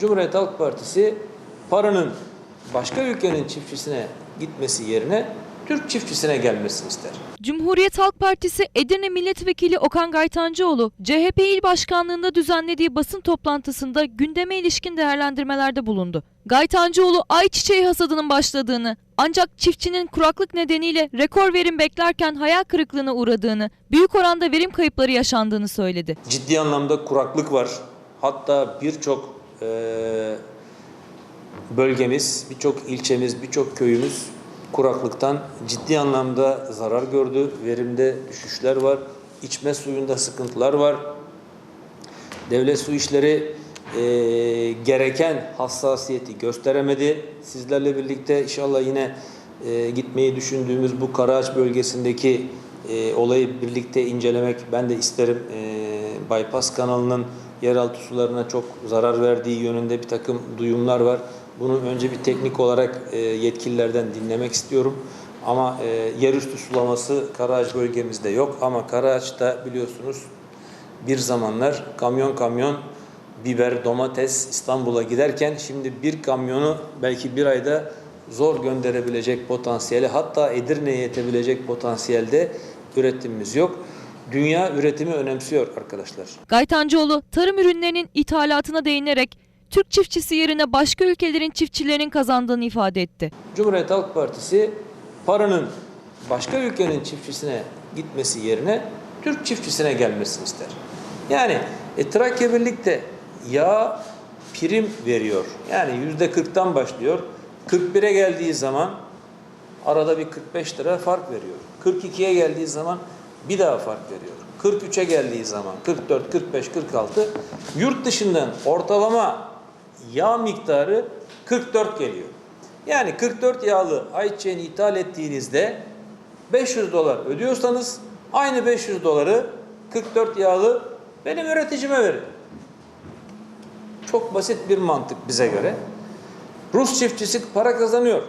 Cumhuriyet Halk Partisi paranın başka ülkenin çiftçisine gitmesi yerine Türk çiftçisine gelmesini ister. Cumhuriyet Halk Partisi Edirne Milletvekili Okan Gaytancıoğlu, CHP İl Başkanlığı'nda düzenlediği basın toplantısında gündeme ilişkin değerlendirmelerde bulundu. Gaytancıoğlu ayçiçeği hasadının başladığını, ancak çiftçinin kuraklık nedeniyle rekor verim beklerken hayal kırıklığına uğradığını, büyük oranda verim kayıpları yaşandığını söyledi. Ciddi anlamda kuraklık var. Hatta birçok eee, bölgemiz, birçok ilçemiz, birçok köyümüz kuraklıktan ciddi anlamda zarar gördü. Verimde düşüşler var. İçme suyunda sıkıntılar var. Devlet su işleri eee, gereken hassasiyeti gösteremedi. Sizlerle birlikte inşallah yine eee, gitmeyi düşündüğümüz bu Karaağaç bölgesindeki eee, olayı birlikte incelemek ben de isterim. Eee bypass kanalının yeraltı sularına çok zarar verdiği yönünde bir takım duyumlar var. Bunu önce bir teknik olarak eee, yetkililerden dinlemek istiyorum. Ama eee yerüstü sulaması Karaağaç bölgemizde yok. Ama Karaağaç'ta biliyorsunuz bir zamanlar kamyon kamyon biber, domates İstanbul'a giderken şimdi bir kamyonu belki bir ayda zor gönderebilecek potansiyeli hatta Edirne'ye yetebilecek potansiyelde üretimimiz yok. Dünya üretimi önemsiyor arkadaşlar. Gaytancıoğlu, tarım ürünlerinin ithalatına değinerek Türk çiftçisi yerine başka ülkelerin çiftçilerinin kazandığını ifade etti. Cumhuriyet Halk Partisi paranın başka ülkenin çiftçisine gitmesi yerine Türk çiftçisine gelmesini ister. Yani e, Trakya Birlik'te yağ prim veriyor. Yani yüzde 40'tan başlıyor. 41'e geldiği zaman arada bir 45 lira fark veriyor. 42'ye geldiği zaman bir daha fark veriyor. 43'e geldiği zaman 44, 45, 46 yurt dışından ortalama yağ miktarı 44 geliyor. Yani 44 yağlı ayçiçeğini ithal ettiğinizde 500 dolar ödüyorsanız aynı 500 doları 44 yağlı benim üreticime verin. Çok basit bir mantık bize göre. Rus çiftçisi para kazanıyor.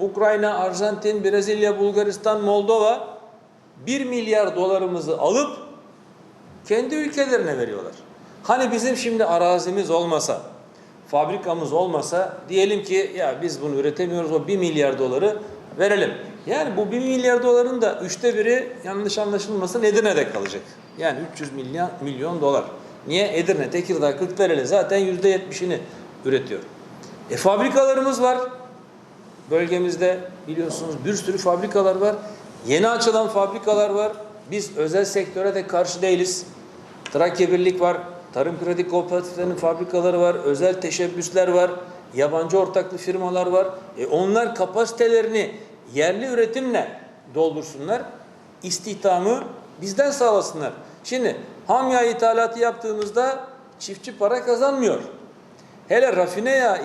Ukrayna, Arjantin, Brezilya, Bulgaristan, Moldova 1 milyar dolarımızı alıp kendi ülkelerine veriyorlar. Hani bizim şimdi arazimiz olmasa, fabrikamız olmasa diyelim ki ya biz bunu üretemiyoruz o 1 milyar doları verelim. Yani bu 1 milyar doların da üçte biri yanlış anlaşılmasın Edirne'de kalacak. Yani 300 milyon, milyon dolar. Niye? Edirne, Tekirdağ, Kırklareli zaten yüzde yetmişini üretiyor. E fabrikalarımız var. Bölgemizde biliyorsunuz bir sürü fabrikalar var. Yeni açılan fabrikalar var. Biz özel sektöre de karşı değiliz. Trakya Birlik var. Tarım Kredi Kooperatiflerinin fabrikaları var. Özel teşebbüsler var. Yabancı ortaklı firmalar var. E onlar kapasitelerini yerli üretimle doldursunlar. İstihdamı bizden sağlasınlar. Şimdi ham yağ ithalatı yaptığımızda çiftçi para kazanmıyor. Hele rafine yağ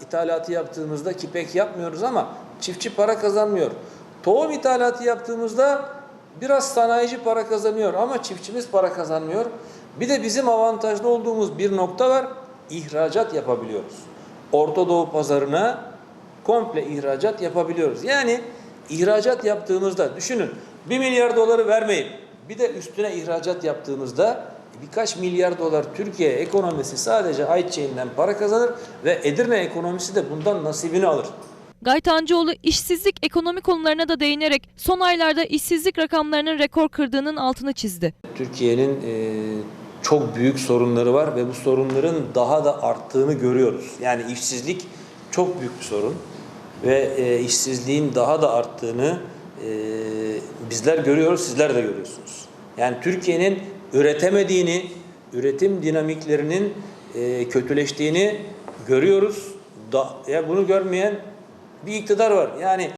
ithalatı yaptığımızda ki pek yapmıyoruz ama çiftçi para kazanmıyor. Tohum ithalatı yaptığımızda biraz sanayici para kazanıyor ama çiftçimiz para kazanmıyor. Bir de bizim avantajlı olduğumuz bir nokta var. İhracat yapabiliyoruz. Orta Doğu pazarına komple ihracat yapabiliyoruz. Yani ihracat yaptığımızda düşünün 1 milyar doları vermeyip bir de üstüne ihracat yaptığımızda birkaç milyar dolar Türkiye ekonomisi sadece ayçiçeğinden para kazanır ve Edirne ekonomisi de bundan nasibini alır. Gaytancıoğlu işsizlik ekonomi konularına da değinerek son aylarda işsizlik rakamlarının rekor kırdığının altını çizdi. Türkiye'nin e, çok büyük sorunları var ve bu sorunların daha da arttığını görüyoruz. Yani işsizlik çok büyük bir sorun ve e, işsizliğin daha da arttığını e, bizler görüyoruz, sizler de görüyorsunuz. Yani Türkiye'nin üretemediğini, üretim dinamiklerinin e, kötüleştiğini görüyoruz. Da, ya bunu görmeyen bir iktidar var. Yani